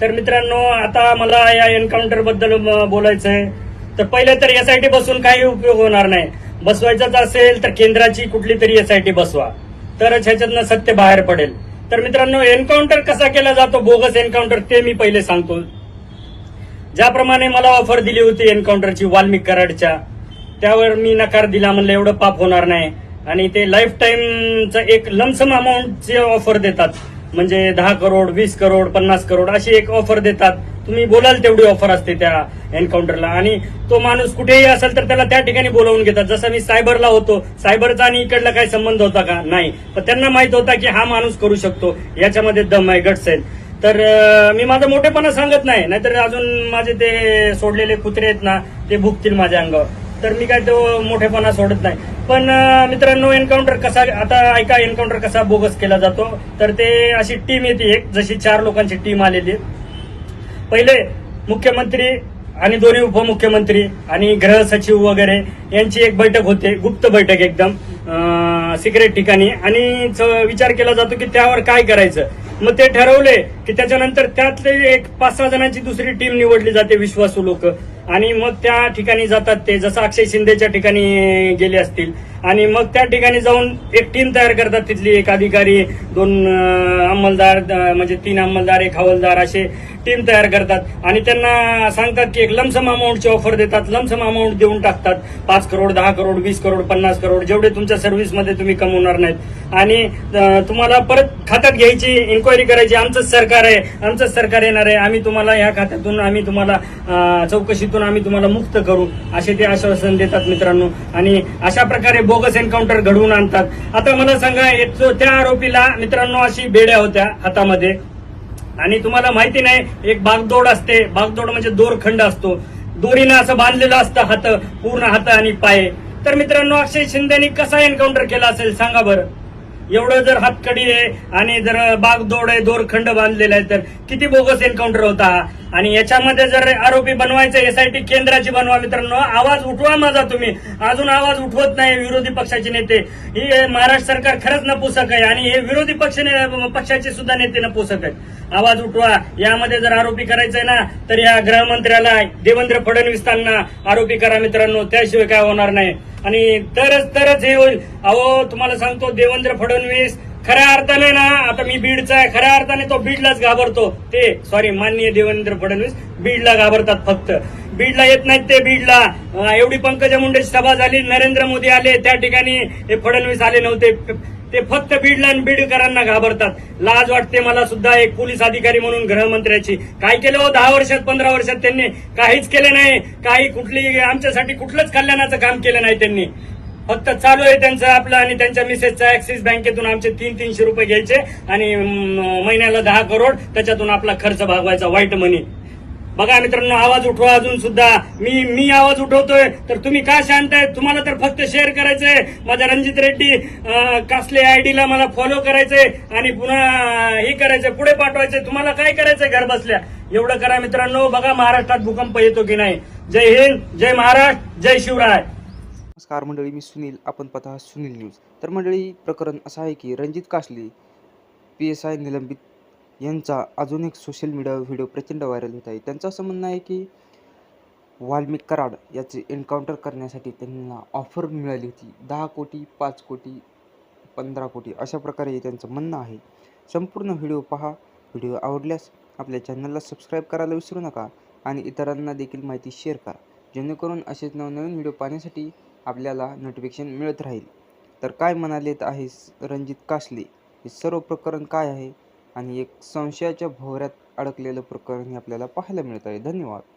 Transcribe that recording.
तर मित्रांनो आता मला या एन्काउंटरबद्दल बोलायचं आहे. तर पहिले तर एसआयटी बसून काही उपयोग होणार नाही. बसवायचाच असेल तर केंद्राची कुठली तरी एसआयटी बसवा. तरच ह्याच्यातनं सत्य बाहेर पडेल. तर मित्रांनो एन्काउंटर कसा केला जातो बोगस एन्काउंटर ते मी पहिले सांगतो. ज्याप्रमाणे मला ऑफर दिली होती एन्काउंटरची वाल्मिक कराडच्या त्यावर मी नकार दिला म्हणलं एवढं पाप होणार नाही. आणि ते लाईफ टाईमचं एक लमसम अमाऊंटची ऑफर देतात. म्हणजे दहा करोड वीस करोड पन्नास करोड अशी एक ऑफर देतात. तुम्ही बोलाल तेवढी ऑफर असते त्या एन्काउंटरला आणि तो माणूस कुठेही असेल तर त्याला त्या ठिकाणी बोलावून घेतात. जसं मी सायबरला होतो. सायबरचा आणि इकडला काही संबंध होता का? नाही. पण त्यांना माहीत होता की हा माणूस करू शकतो. याच्यामध्ये दम आहे गट्स आहेत. तर मी माझा मोठेपणा सांगत नाही. नाहीतर अजून माझे ते सोडलेले कुत्रे आहेत ना ते भुकतील माझ्या अंगावर. तर मी काय तो मोठेपणा सोडत नाही. पण मित्रांनो एन्काउंटर कसा आता ऐका एन्काउंटर कसा बोगस केला जातो. तर ते अशी टीम येते एक जशी चार लोकांची टीम आलेली पहिले मुख्यमंत्री आणि दोन्ही उपमुख्यमंत्री आणि गृह सचिव वगैरे यांची एक बैठक होते गुप्त बैठक एकदम सिक्रेट ठिकाणी. आणि च- विचार केला जातो की त्यावर काय करायचं. मग ते ठरवले की त्याच्यानंतर त्यातले एक पाच सहा जणांची दुसरी टीम निवडली जाते विश्वासू लोक. आणि मग त्या ठिकाणी जातात ते. जसं अक्षय शिंदेच्या ठिकाणी गेले असतील. आणि मग त्या ठिकाणी जाऊन एक टीम तयार करतात तिथली एक अधिकारी दोन अंमलदार म्हणजे तीन अंमलदार एक हवालदार असे टीम तयार करतात. आणि त्यांना सांगतात की एक लमसम अमाऊंटची ऑफर देतात. लमसम अमाऊंट देऊन टाकतात. पाच करोड दहा करोड वीस करोड पन्नास करोड जेवढे तुमच्या सर्व्हिसमध्ये तुम्ही कमवणार नाहीत. आणि तुम्हाला परत खात्यात घ्यायची इन्क्वायरी करायची आमचंच सरकार आहे आमचंच सरकार येणार आहे आम्ही तुम्हाला या खात्यातून आम्ही तुम्हाला चौकशीतून आम्ही तुम्हाला मुक्त करू असे ते आश्वासन देतात मित्रांनो. आणि अशा प्रकारे बोगस एन्काउंटर घडवून आणतात. आता मला सांगा एक त्या आरोपीला मित्रांनो अशी बेड्या होत्या हातामध्ये. आणि तुम्हाला माहिती नाही एक बागदोड असते. बागदोड म्हणजे दोरखंड असतो. दोरीनं असं बांधलेलं असतं हात पूर्ण हात आणि पाय. तर मित्रांनो अक्षय शिंदेनी कसा एन्काउंटर केला असेल सांगा बरं. एवढं जर हातकडी आहे आणि जर बागदोड आहे दोरखंड बांधलेला आहे तर किती बोगस एन्काउंटर होता? आणि याच्यामध्ये जर आरोपी बनवायचं एसआयटी केंद्राची बनवा मित्रांनो आवाज उठवा माझा तुम्ही. अजून आवाज उठवत नाही विरोधी पक्षाचे नेते. ही महाराष्ट्र सरकार खरंच नपुसक आहे आणि हे विरोधी पक्ष पक्षाचे सुद्धा नेते नपुसक आहेत. आवाज उठवा. यामध्ये जर आरोपी करायचंय ना तर या गृहमंत्र्याला देवेंद्र फडणवीसांना आरोपी करा मित्रांनो. त्याशिवाय काय होणार नाही. आणि तरच तरच हे होईल. अहो तुम्हाला सांगतो देवेंद्र फडणवीस खऱ्या अर्थाने ना आता मी बीडचा आहे. खऱ्या अर्थाने तो बीडलाच घाबरतो. ते सॉरी माननीय देवेंद्र फडणवीस बीडला घाबरतात फक्त. बीडला येत नाहीत ते बीडला. एवढी पंकजा मुंडे सभा झाली नरेंद्र मोदी आले त्या ठिकाणी हे फडणवीस आले नव्हते. ते फक्त बीडला आणि बीडकरांना घाबरतात. लाज वाटते मला सुद्धा एक पोलीस अधिकारी म्हणून गृहमंत्र्याची. काय केलं हो? दहा वर्षात पंधरा वर्षात त्यांनी? काहीच केलं नाही. काही कुठली आमच्यासाठी कुठलंच कल्याणाचं काम केलं नाही त्यांनी. फक्त चालू आहे त्यांचं आपलं आणि त्यांच्या मिसेसचा ऍक्सिस बँकेतून आमचे तीन तीनशे रुपये घ्यायचे आणि महिन्याला दहा करोड त्याच्यातून आपला खर्च भागवायचा व्हाईट मनी बघा मित्रांनो आवाज उठवा अजून सुद्धा. मी मी आवाज उठवतोय तर तुम्ही का शांत आहे तुम्हाला तर फक्त शेअर करायचंय. माझ्या रणजित रेड्डी कासले आयडीला मला फॉलो करायचंय आणि पुन्हा हे करायचंय पुढे पाठवायचंय. तुम्हाला काय करायचंय घर बसल्या? एवढं करा मित्रांनो. बघा महाराष्ट्रात भूकंप येतो की नाही. जय हिंद जय महाराष्ट्र जय शिवराय. नमस्कार मंडळी मी सुनील. आपण पाहता सुनील न्यूज. तर मंडळी प्रकरण असं आहे की Ranjit Kasle P S I निलंबित यांचा अजून एक सोशल मीडिया व्हिडिओ प्रचंड व्हायरल होत आहे. त्यांचं असं म्हणणं आहे की वाल्मिक कराड याचे एन्काउंटर करण्यासाठी त्यांना ऑफर मिळाली होती. दहा कोटी पाच कोटी पंधरा कोटी अशा प्रकारे त्यांचं म्हणणं आहे. संपूर्ण व्हिडिओ पहा. व्हिडिओ आवडल्यास आपल्या चॅनलला सबस्क्राईब करायला विसरू नका आणि इतरांना देखील माहिती शेअर करा. जेणेकरून असेच नवनवीन व्हिडिओ पाहण्यासाठी आपल्याला नोटिफिकेशन मिळत राहील. तर काय म्हणालेत आहे रणजित कासले? हे सर्व प्रकरण काय आहे? आणि एक संशयाच्या भोवऱ्यात अडकलेलं प्रकरण हे आपल्याला पाहायला मिळत आहे. धन्यवाद.